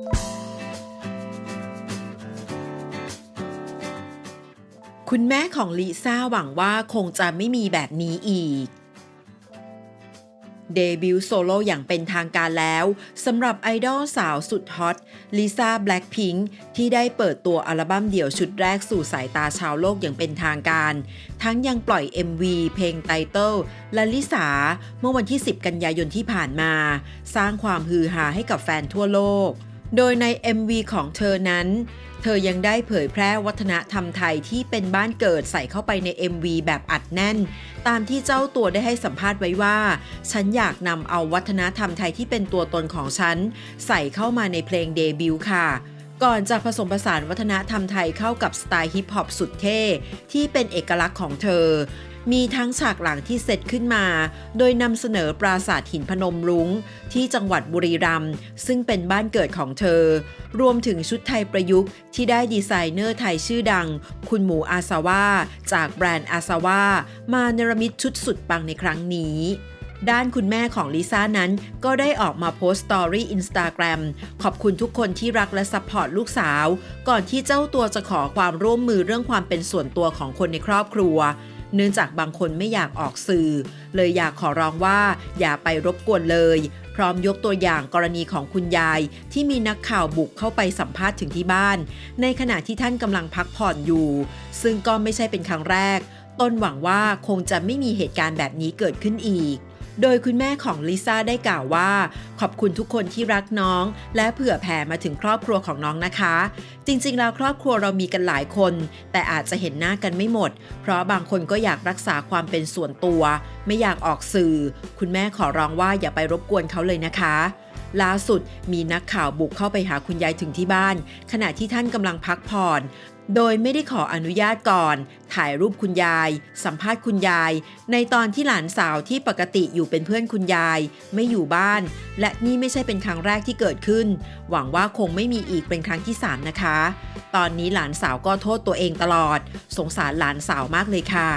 คุณแม่ของลิซ่าหวังว่าคงจะไม่มีแบบนี้อีก เดบิวต์โซโล่อย่างเป็นทางการแล้วสำหรับไอดอลสาวสุดฮอตลิซ่าแบล็คพิงค์ที่ได้เปิดตัวอัลบั้มเดี่ยวชุดแรกสู่สายตาชาวโลกอย่างเป็นทางการ ทั้งยังปล่อย MV เพลงไตเติลและลิสาเมื่อวันที่ 10 กันยายนที่ผ่านมา สร้างความฮือฮาให้กับแฟนทั่วโลก โดยใน MV ของเธอนั้น เธอยังได้เผยแพร่วัฒนธรรมไทยที่เป็นบ้านเกิดใส่เข้าไปใน MV แบบอัดแน่น ตามที่เจ้าตัวได้ให้สัมภาษณ์ไว้ว่า ฉันอยากนำเอาวัฒนธรรมไทยที่เป็นตัวตนของฉัน ใส่เข้ามาในเพลงเดบิวต์ค่ะก่อนจะผสมผสานวัฒนธรรมไทยเข้ากับสไตล์ฮิปฮอปสุดเท่ ที่เป็นเอกลักษณ์ของเธอ มีทั้งฉากหลังที่เซตขึ้นมา โดยนำเสนอปราสาทหินพนมรุง้งที่จังหวัดบุรีรัมย์ซึ่งเป็นบ้านเกิดของเธอ รวมถึงชุดไทยประยุกต์ที่ได้ดีไซเนอร์ไทยชื่อดัง คุณหมูอาซาว่าจากแบรนด์อาซาว่ามาเนรมิตชุดสุดปังในครั้งนี้ด้านคุณแม่ของลิซ่านั้นก็ได้ออกมาโพสต์สตอรี่อินสตาแกรมขอบคุณทุกคนที่รักและซัพพอร์ตลูกสาว ก่อนที่เจ้าตัวจะขอความร่วมมือเรื่องความเป็นส่วนตัวของคนในครอบครัว เนื่องจากบางคนไม่อยากออกสื่อ เลยอยากขอร้องว่าอย่าไปรบกวนเลย พร้อมยกตัวอย่างกรณีของคุณยาย ที่มีนักข่าวบุกเข้าไปสัมภาษณ์ถึงที่บ้าน ในขณะที่ท่านกำลังพักผ่อนอยู่ ซึ่งก็ไม่ใช่เป็นครั้งแรก ต้นหวังว่าคงจะไม่มีเหตุการณ์แบบนี้เกิดขึ้นอีก โดยคุณแม่ของลิซ่าได้กล่าวว่า ขอบคุณทุกคนที่รักน้อง และเผื่อแผ่มาถึงครอบครัวของน้องนะคะ จริงๆ แล้วครอบครัวเรามีกันหลายคน แต่อาจจะเห็นหน้ากันไม่หมด เพราะบางคนก็อยากรักษาความเป็นส่วนตัว ไม่อยากออกสื่อ คุณแม่ขอร้องว่าอย่าไปรบกวนเขาเลยนะคะ ล่าสุดมีนักข่าวบุกเข้าไปหาคุณยายถึงที่บ้าน ขณะที่ท่านกำลังพักผ่อน โดยไม่ได้ขออนุญาตก่อน ถ่ายรูปคุณยาย สัมภาษณ์คุณยาย ในตอนที่หลานสาวที่ปกติอยู่เป็นเพื่อนคุณยาย ไม่อยู่บ้าน และนี่ไม่ใช่เป็นครั้งแรกที่เกิดขึ้น หวังว่าคงไม่มีอีกเป็นครั้งที่3นะคะ ตอนนี้หลานสาวก็โทษตัวเองตลอด สงสารหลานสาวมากเลยค่ะ